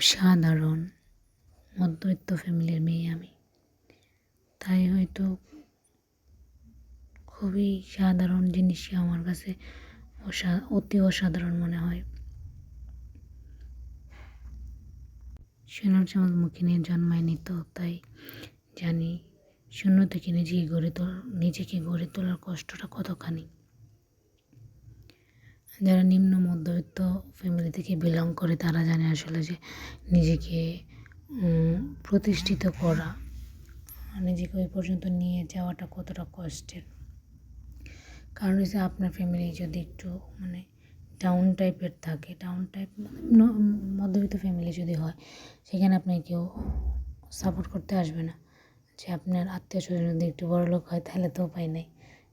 সাধারণ মধ্যবিত্ত ফ্যামিলির মেয়ে আমি। তাই হয়তো খুবই সাধারণ জিনিসই আমার কাছে অতি অসাধারণ মনে হয়। সোনার মুখে নিয়ে জন্মায়নি তো, তাই জানি শূন্য থেকে নিজেকে গড়ে তোল, নিজেকে গড়ে তোলার কষ্টটা কতখানি। যারা নিম্ন মধ্যবিত্ত ফ্যামিলি থেকে বিলং করে, তারা জানে আসলে যে নিজেকে প্রতিষ্ঠিত করা, নিজেকে ওই পর্যন্ত নিয়ে যাওয়াটা কতটা কষ্টের। কারণ হচ্ছে আপনার ফ্যামিলি যদি একটু মানে ডাউন টাইপের থাকে ডাউন টাইপ মধ্যবিত্ত ফ্যামিলি যদি হয়, সেখানে আপনাকে কেউ সাপোর্ট করতে আসবে না। যে আপনার আত্মীয় স্বজন যদি একটু বড় লোক হয়, তাহলে তো উপায় নেই।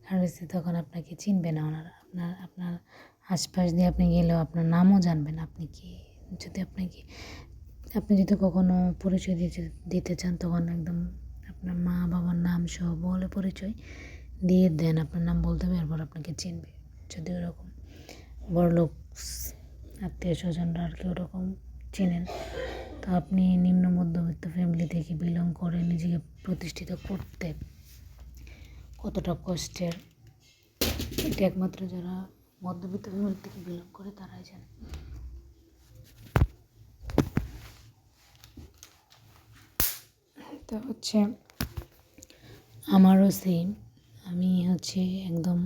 কারণ হচ্ছে তখন আপনাকে চিনবে না ওনারা। আপনার আপনার আশপাশ দিয়ে আপনি গেলেও আপনার নামও জানবেন আপনি কি। যদি আপনাকে, আপনি যদি কখনো পরিচয় দিতে দিতে চান, তখন একদম আপনার মা বাবার নাম সহ বলে পরিচয় দিয়ে দেন, আপনার নাম বলতে হবে, এরপর আপনাকে চিনবে। যদি ওরকম বড়লোক আত্মীয় স্বজনরা আর কি ওরকম চেনেন, তো আপনি নিম্ন মধ্যবিত্ত ফ্যামিলি থেকে বিলং করে নিজেকে প্রতিষ্ঠিত করতে কতটা কষ্টের। এটা একমাত্র যারা মধ্যবিত্ত ফ্যামিলি থেকে বিলং করে তারাই জানে। তো হচ্ছে আমারও সেম আমি হচ্ছে একদম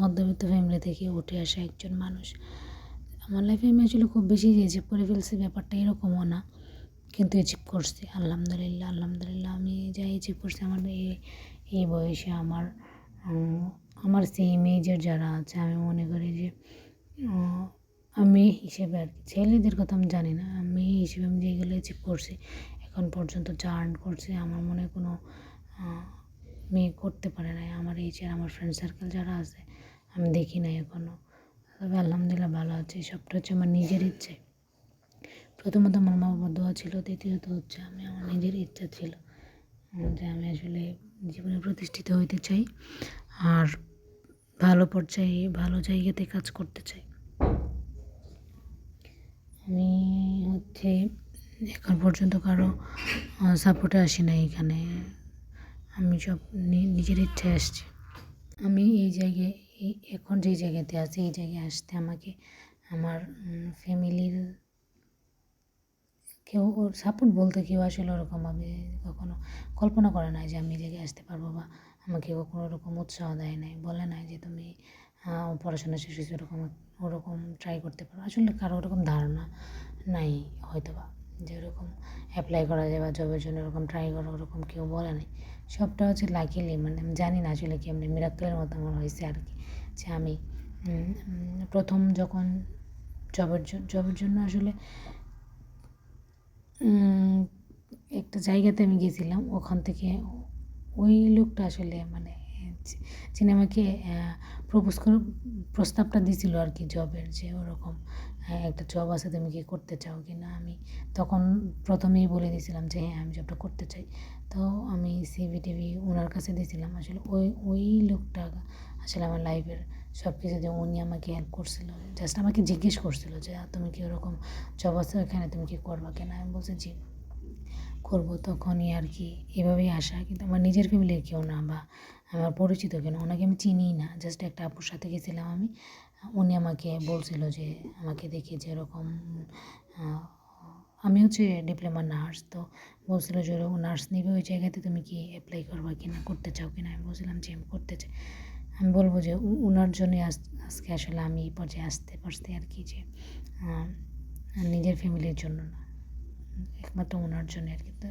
মধ্যবিত্ত ফ্যামিলি থেকে উঠে আসা একজন মানুষ। আমার লাইফে আমি আসলে খুব বেশি অ্যাচিভ করে ফেলছি, ব্যাপারটা এরকমও না। কিন্তু অ্যাচিভ করছি, আলহামদুলিল্লাহ আলহামদুলিল্লাহ। আমি যা অ্যাচিভ করছি, আমার এই বয়সে আমার আমার সেম এজের যারা আছে, আমি মনে করি যে আমি হিসেবে আর কি, ছেলেদের কথা আমি জানি না, আমি হিসেবে আমি যেগুলো অ্যাচিভ করছি, এখন পর্যন্ত যা আর্ন করছি, আমার মনে কোনো মেয়ে করতে পারে নাই। আমার এই যে আমার ফ্রেন্ড সার্কেল যারা আছে, আমি দেখি নাই এখনও তবে আলহামদুলিল্লাহ ভালো আছে, সবটা হচ্ছে আমার নিজের ইচ্ছে। প্রথমত আমার মা বাবার দোয়া ছিল, দ্বিতীয়ত হচ্ছে আমি, আমার নিজের ইচ্ছা ছিল, যে আমি আসলে জীবনে প্রতিষ্ঠিত হইতে চাই। আর ভালো পর্যায়ে, ভালো জায়গাতে কাজ করতে চাই। আমি হচ্ছে এখন পর্যন্ত কারও সাপোর্টে আসি না এখানে। আমি সব নিজের ইচ্ছায় আসছি। আমি এই জায়গায় এখন যেই জায়গাতে আছি, এই জায়গায় আসতে আমাকে আমার ফ্যামিলির কেউ সাপোর্ট বলতে কেউ আসলে ওরকমভাবে কখনো কল্পনা করে না যে আমি এই জায়গায় আসতে পারব বা আমাকে কোনো ওরকম উৎসাহ দেয় নাই, বলে নাই যে তুমি পড়াশোনা শেষ হয়েছে ওরকম ওরকম ট্রাই করতে পারো। আসলে কারও ওরকম ধারণা নাই হয়তো বা যে ওরকম অ্যাপ্লাই করা যায় বা জবের জন্য ওরকম ট্রাই করো, ওরকম কেউ বলে নাই। সবটা হচ্ছে লাকিলি মানে আমি জানি না আসলে কি এমনি মিরাক্কেলের মতো আমার হয়েছে আর কি। যে আমি প্রথম যখন জবের জবের জন্য আসলে একটা জায়গাতে আমি গেছিলাম ওখান থেকে ওই লোকটা আসলে মানে যিনি আমাকে প্রপোজ করে, প্রস্তাবটা দিয়েছিল আর কি জবের যে ওরকম হ্যাঁ একটা জব আছে তুমি কি করতে চাও কি না, আমি তখন প্রথমেই বলে দিয়েছিলাম যে হ্যাঁ আমি জবটা করতে চাই। তো আমি সিভি টিভি ওনার কাছে দিয়েছিলাম, আসলে ওই ওই লোকটা আসলে আমার লাইফের সব কিছু যে উনি আমাকে হেল্প করছিল জাস্ট আমাকে জিজ্ঞেস করছিল যে, তুমি কি ওরকম জব আছে ওখানে, তুমি কি করবা কেন আমি বলছি, জি। করব তখনই আর কি। এভাবেই আসা। কিন্তু আমার নিজের ফ্যামিলির কেউ না বা আমার পরিচিত কেন ওনাকে আমি চিনিই না। জাস্ট একটা আপুর সাথে গেছিলাম আমি। উনি আমাকে বলছিল যে, আমাকে দেখে যে এরকম আমি হচ্ছে ডিপ্লোমা নার্স তো বলছিল যে ওরকম নার্স নিবে ওই জায়গাতে। তুমি কি অ্যাপ্লাই করবা কি না করতে চাও কি না আমি বলছিলাম যে, আমি করতে চাই। আমি বলব যে ওনার জন্যই আজকে আসলে আমি এই পর্যায়ে আসতে পারছি আর কি যে নিজের ফ্যামিলির জন্য না। একমাত্র ওনার জন্য আর কি তো